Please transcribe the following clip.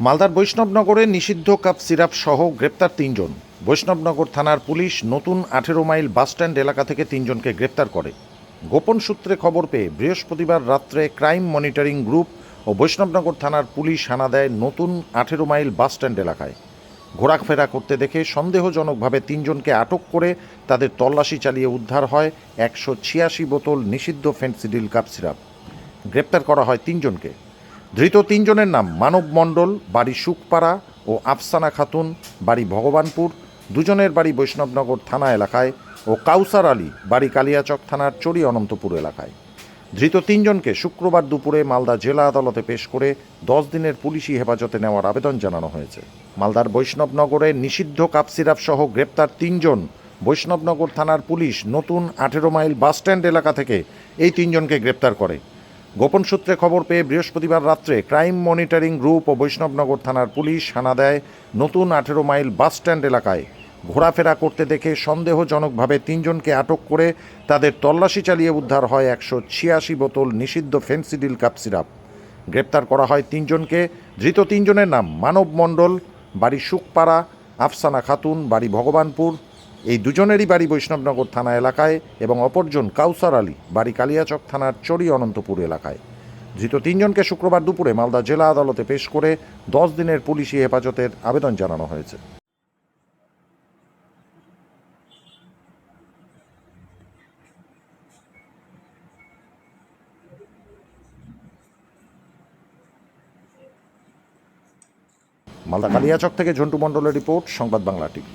মালদার বৈষ্ণবনগরে নিষিদ্ধ cough syrup সহ গ্রেপ্তার তিনজন। বৈষ্ণবনগর থানার পুলিশ নতুন আঠেরো মাইল বাসস্ট্যান্ড এলাকা থেকে তিনজনকে গ্রেপ্তার করে। গোপন সূত্রে খবর পেয়ে বৃহস্পতিবার রাত্রে ক্রাইম মনিটরিং গ্রুপ ও বৈষ্ণবনগর থানার পুলিশ হানা দেয় নতুন আঠেরো মাইল বাসস্ট্যান্ড এলাকায়। ঘোরাফেরা করতে দেখে সন্দেহজনকভাবে তিনজনকে আটক করে তাদের তল্লাশি চালিয়ে উদ্ধার হয় একশো ছিয়াশি বোতল নিষিদ্ধ ফেন্সিডিল কাপ সিরাপ। গ্রেপ্তার করা হয় তিনজনকে। ধৃত তিনজনের নাম মানব মণ্ডল, বাড়ি সুকপাড়া ও আফসানা খাতুন, বাড়ি ভগবানপুর, দুজনের বাড়ি বৈষ্ণবনগর থানা এলাকায় ও কাউসার আলী, বাড়ি কালিয়াচক থানার চড়ি অনন্তপুর এলাকায়। ধৃত তিনজনকে শুক্রবার দুপুরে মালদা জেলা আদালতে পেশ করে দশ দিনের পুলিশি হেফাজতে নেওয়ার আবেদন জানানো হয়েছে। মালদার বৈষ্ণবনগরে নিষিদ্ধ কাপ সিরাপ সহ গ্রেপ্তার তিনজন বৈষ্ণবনগর থানার পুলিশ নতুন আঠেরো মাইল বাসস্ট্যান্ড এলাকা থেকে এই তিনজনকে গ্রেপ্তার করে। গোপন সূত্রে খবর পেয়ে বৃহস্পতিবার রাত্রে ক্রাইম মনিটরিং গ্রুপ ও বৈষ্ণবনগর থানার পুলিশ হানা দেয় নতুন আঠেরো মাইল বাসস্ট্যান্ড এলাকায়। ঘোরাফেরা করতে দেখে সন্দেহজনকভাবে তিনজনকে আটক করে তাদের তল্লাশি চালিয়ে উদ্ধার হয় একশো ছিয়াশি বোতল নিষিদ্ধ ফেন্সিডিল কাপ সিরাপ। গ্রেপ্তার করা হয় তিনজনকে, ধৃত তিনজনের নাম মানব মণ্ডল, বাড়ি সুকপাড়া আফসানা খাতুন, বাড়ি ভগবানপুর এই দুজনেরই বাড়ি বৈষ্ণবনগর থানা এলাকায় এবং অপরজন কাউসার আলী, বাড়ি কালিয়াচক থানার চড়ি অনন্তপুর এলাকায়। ধৃত তিনজনকে শুক্রবার দুপুরে মালদা জেলা আদালতে পেশ করে দশ দিনের পুলিশি হেফাজতের আবেদন জানানো হয়েছে। মালদা কালিয়াচক থেকে ঝন্টু মণ্ডলের রিপোর্ট, সংবাদ বাংলা টিভি।